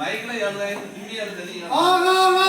பைக்ல ஏழுதாயிரம் திண்ணியா தெரியும் ஆகா வா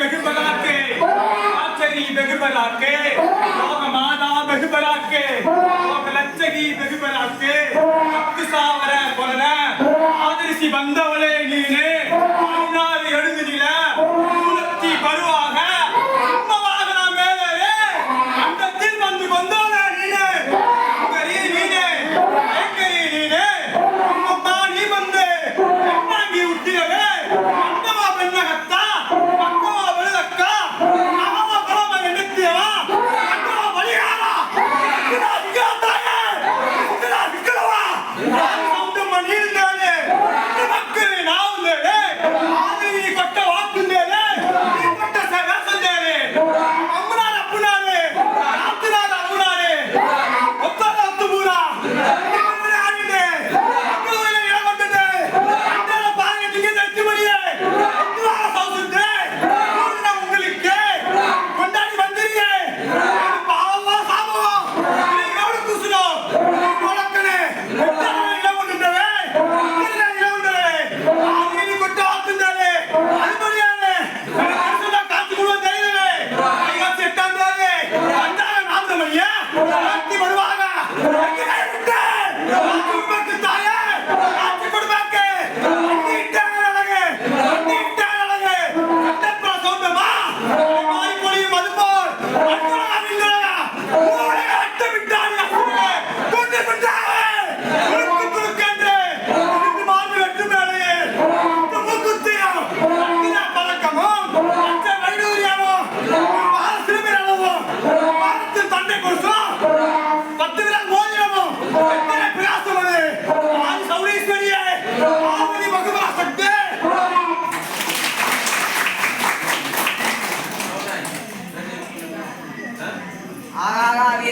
பெகுபலாக்கே ஆச்சரி மாதா பெகுபலாக்கே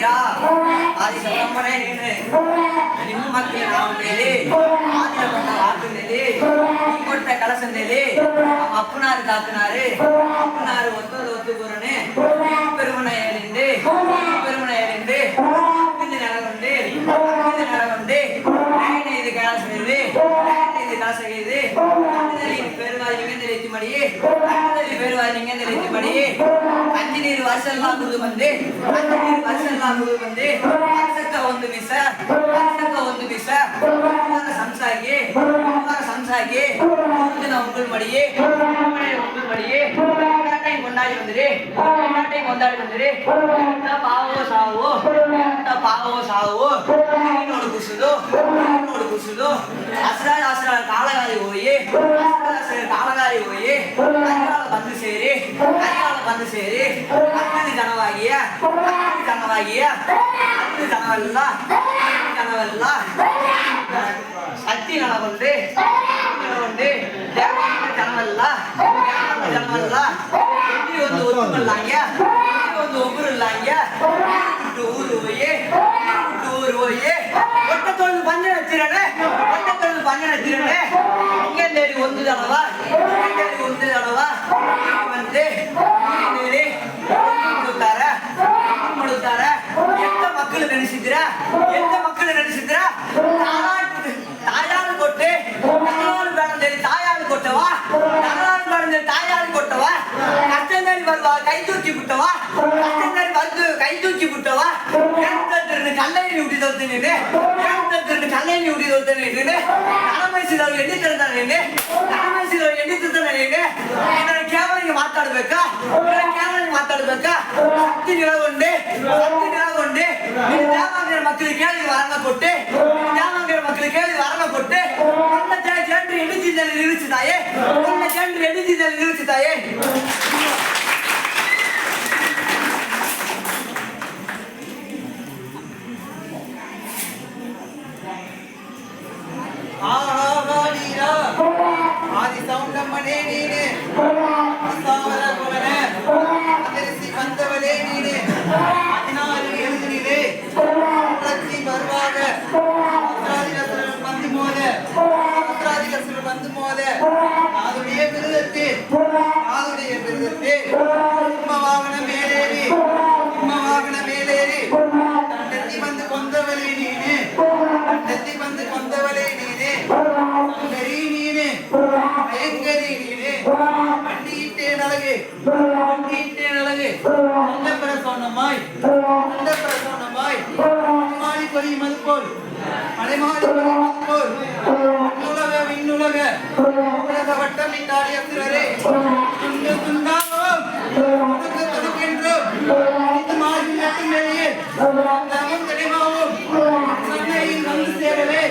ನಂಬಿರಾ ಆದಿ ಸಂಗಮ್ಮನೇ ನೀನು ನಿಮ್ಮ ಮಕ್ಕಳ ನಾಮದಲ್ಲಿ ಆದಿನ ಕೊಟ್ಟ ವಾರ್ತೆಯಲ್ಲಿ ನೀ ಕೊಟ್ಟ ಕಲಸದಲ್ಲಿ ಅಪ್ಪನಾರು ತಾತನಾರು ಅಪ್ಪನಾರು ಒತ್ತೋದು ಒತ್ತು ಗುರುನೇ நீங்க தெரிவித்து மடியே அஞ்சு நீர் வருஷம்லாம் குது வந்து அஞ்சு நீர் வருஷம்லாம் குது வந்து வருஷக்க ಒಂದು ಮಿಸ ವರ್ಷಕ್ಕ ಒಂದು ಮಿಸ ಸಂಸಾಗಿ ಸಂಸಾಗಿ ಮುಂದಿನ ಉಂಗುಲ್ ಮಡಿಯೇ ಉಂಗುಲ್ ಮಡಿಯೇ ಕಟ್ಟಾಯಿ ಕೊಂಡಾಡಿ ಬಂದಿರಿ ಕಟ್ಟಾಯಿ ಕೊಂಡಾಡಿ ಬಂದಿರಿ ಎಂತ ಪಾವೋ ಸಾವು ಎಂತ ಪಾವೋ ಸಾವು ನೋಡು ಕುಸುದು ನೋಡು ಕುಸುದು தாரகாரி போய் வந்து சேரி கரிகால வந்து சேரி அக்னி கனவாகிய அக்னி கனவாகிய அக்னி கனவல்ல கனவல்ல சக்தி கனவந்து கனவந்து கனவல்ல கனவல்ல வந்து ஒப்புக்கலாங்க வந்து ஒப்புக்கலாங்க ஊரு போய் ஊர் போய் ஒட்ட தொழில் பஞ்சன திறனே ஒட்ட தொழில் பஞ்சன திறனே இங்கே தேடி ஒன்று தானவா இங்கே தேடி ஒன்று தானவா வந்து தேடி கொடுத்தார கொடுத்தார எந்த மக்கள் நினைச்சுக்கிறா? எந்த மக்கள் நினைச்சுக்கிறா? தாயார் தாயார் கொட்டு தகவல் வேணும் கொட்டவா? தகவல் கொட்டவா? விட்டவா கை தூக்கி விட்டவா கஷ்டங்கள் வந்து கை தூக்கி விட்டவா கேட்டு கல்லையில விட்டு தோத்துனேன்னு கேட்டு கல்லையில விட்டு தோத்துனேன்னு தலைமை சிலர் எண்ணி திறந்தானேன்னு தலைமை சிலர் எண்ணி திறந்தானேன்னு என்னோட கேவலைங்க மாத்தாடுவேக்கா கேவலைங்க மாத்தாடுவேக்கா சக்தி நிலவு உண்டு சக்தி நிலவு உண்டு. நீ தேவாங்கிற மக்களுக்கு கேள்வி வரல கொட்டு தேவாங்கிற மக்களுக்கு கேள்வி வரல கொட்டு உன்னை ஜேன்று எடிச்சு நிறுத்துதாயே உன்னை ஜேன்று எடிச்சு நிறுத்துதாயே ஆஹா அழகு. வீட்டின் அழகு. அந்த பிரசோனமாய் அந்த பிரசோனமாய் மாடி பொழியும் அது போல் அலைமாடி பொழியும் அது போல் உலக விண்ணுலக. உலக வட்டம் இந்த ஆலயத்தினரே துண்டு துண்டாகும் துடுக்கு துடுக்கின்றோம். இது மாறி மட்டும் வெளியே. தங்கம் தெளிவாகும் சந்தையில் வந்து சேரவே.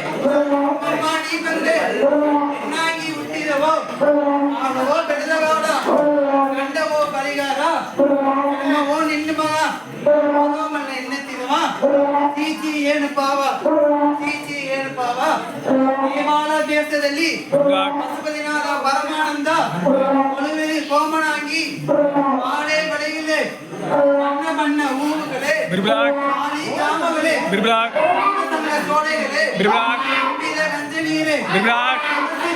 அம்மா நீ வந்து நாங்கி விட்டிடவோ ತೀಚಿ ಏನು ಪಾವ ತೀಚಿ ಏನು ಪಾವ ನೇಮಾಳ ದೇಶದಲ್ಲಿ ಪಶುಪತಿನಾದ ಪರಮಾನಂದ ಒಳಗೆ ಕೋಮಣಾಗಿ ಮಾಳೆ ಬಳೆಗಿಲೆ ಬಣ್ಣ ಬಣ್ಣ ಹೂವುಗಳೇ ಬಿರ್ಬ್ಲಾಕ್. ಮಾಳಿ ಗ್ರಾಮಗಳೇ ಬಿರ್ಬ್ಲಾಕ್ ಸಣ್ಣ ಸೋಡೆಗಳೇ ಬಿರ್ಬ್ಲಾಕ್ ತುಂಬಿದ ಗಂಜೆ ನೀರೇ ಬಿರ್ಬ್ಲಾಕ್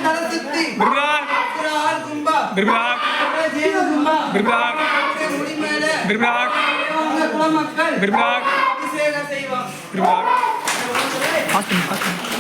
ತಲೆ ಸುತ್ತಿ फास्ट फास्ट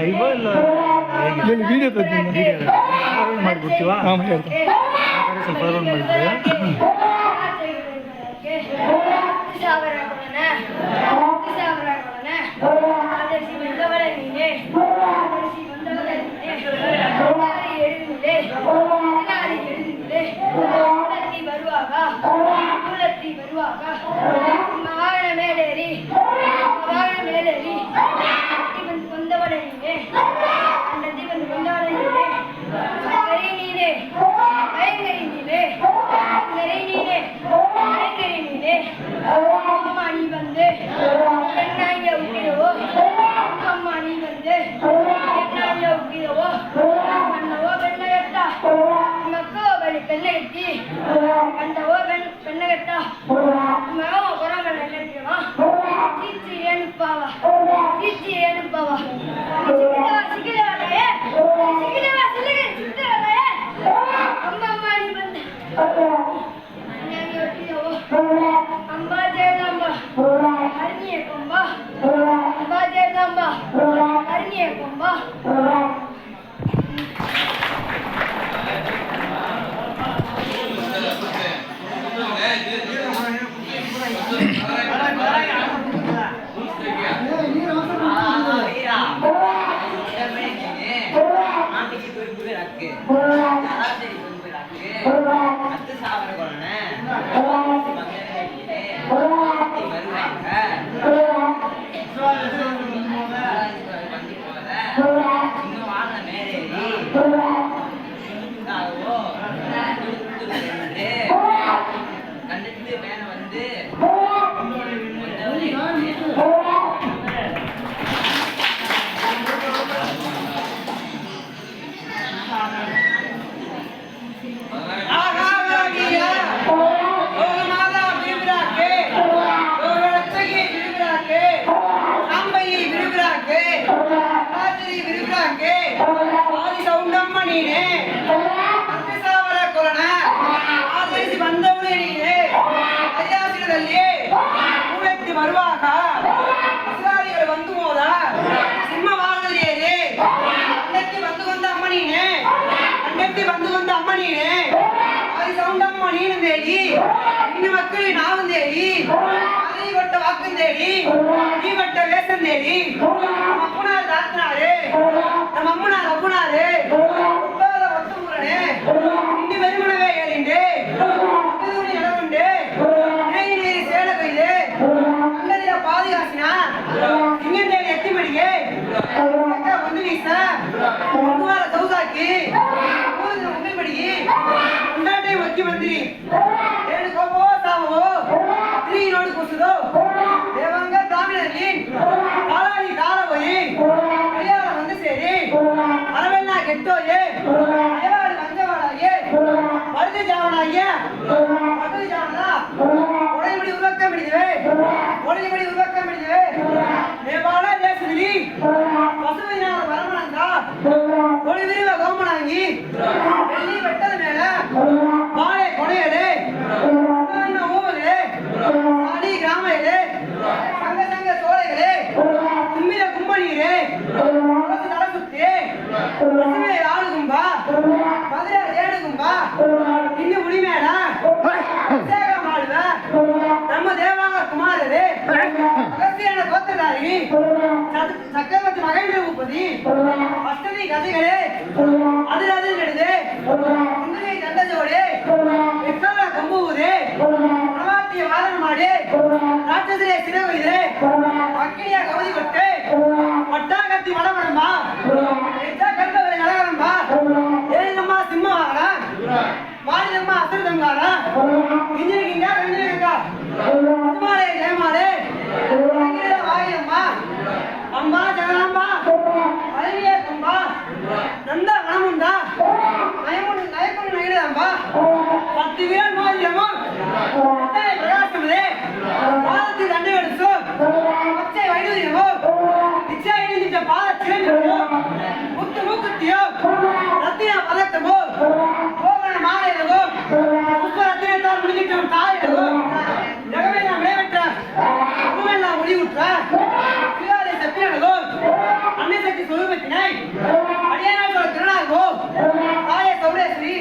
ಲೈವ್ ಇಲ್ಲ ಇಲ್ಲಿ ವಿಡಿಯೋ ತೆಗ್ದು ವಿಡಿಯೋ ಹಾಂ ಹೇಳ್ತಾ ಸ್ವಲ್ಪ ಫಾರ್ವರ್ಡ್ ಮಾಡಿಬಿಡ್ತೀವಿ வருவாக வாகன மேலேறி வாகன Oh! ラッ。ಅಂಡಕ್ಕೆ ಬಂದುಕೊಂಡ ಅಮ್ಮ ನೀನೆ ಆದಿ ಸೌಂಡಮ್ಮ ನೀನಂದೇಳಿ ನಿನ್ನ ಮಕ್ಕಳಿಗೆ ನಾವಂದೇಳಿ ಆದಿ ಕೊಟ್ಟ ವಾಕಂದೇಳಿ ನೀ ಕೊಟ್ಟ ವೇಸಂದೇಳಿ ನಮ್ಮ ಅಪ್ಪನಾರ ದಾತನಾರೆ ನಮ್ಮ ಅಮ್ಮನಾರ ಅಪ್ಪನಾರೆ ಒಬ್ಬಾದ ಒತ್ತು ಮುರಣೆ ನಿನ್ನೆ ಮೆರುಮಣವೇ ಹೇಳಿಂಡೆ ಪಕ್ಕದೂರಿ ಎಡಗುಂಡೆ ನೇಯಿ ನೀರಿ ಸೇಡ ಕೈದೆ ಅಂಗದಿನ ಪಾದಿಗಾಸಿನ ಹಿಂಗಂದೇಳಿ ಎತ್ತಿ ಮಡಿಗೆ ಅಕ್ಕ ಒಂದು ವೀಸ ಒಂದು ವಾರ ಸೌಸಾಕಿ ಮೂರು ದಿನ ಮುಂದೆ ఉండండి ముఖ్యమంత్రి ఏడుకోవో సావో స్త్రీ నోడు కూర్చుదో దేవంగా దామినల్లి కాలానికి కాలపోయి கல்யாணம் வந்து சரி. அரவண்ணா கெட்டோயே. அயவாடு வந்தவாடாயே மருந்து ஜாவனாயே மருந்து ஜாவனா உடையபடி உருவாக்கம் முடிஞ்சவே உடையபடி உருவாக்கம் முடிஞ்சவே நேபாள தேசதிலி. வசதி ஞான வரமணந்தா ஒளி விரிவாக வாங்கி வெள்ளி வெட்டது மேல பாலை கொடையலே ஊமலே அடி கிராமையிலே சங்க சங்க சோலைகளே கும்மில கும்பனீரே நடக்குத்தே ஆளுகும்பா மதுரை ஏடுகும்பா பாட்டதாரி சக்கரவர்த்தி மகேந்திர பூபதி அஷ்டதி கதைகளே அதிராஜன் எடுது முந்திரை தண்டஜோடு எக்கால கம்பூதே பிரபாத்திய வாதன் மாடு ராட்சசிலே சிறவயிலே அக்கினியா கவதி கொட்டு பட்டாகத்தி வடமடம்பா எச்சா கண்டவரை நலகரம்பா ஏழம்மா சிம்மவாரா மாநிலம்மா அசுரதங்காரா இஞ்சிருக்கீங்க ரெண்டு இருக்கா ஜெயமாலே மாரியம்மா அம்மா ஜெகதாம்பா அறிவியக்கம்பா நந்த வனமுண்டா. நயமுடி நயப்படி நகிடாம்பா பத்து வீரன் மாரியம்மா எத்தனை பிரகாசமதே பாதத்தில் தண்டு எடுத்து பச்சை வைடுதியமோ இச்சை இடிந்த பாத சிறந்தியோ முத்து மூக்குத்தியோ ಸೂರ್ಯ ತಿನ್ನಾಯ್ ಅಡಿಯನ ಗ್ರಹಣ ಗೋ ಆಯ ಸೌಡೆ ಶ್ರೀ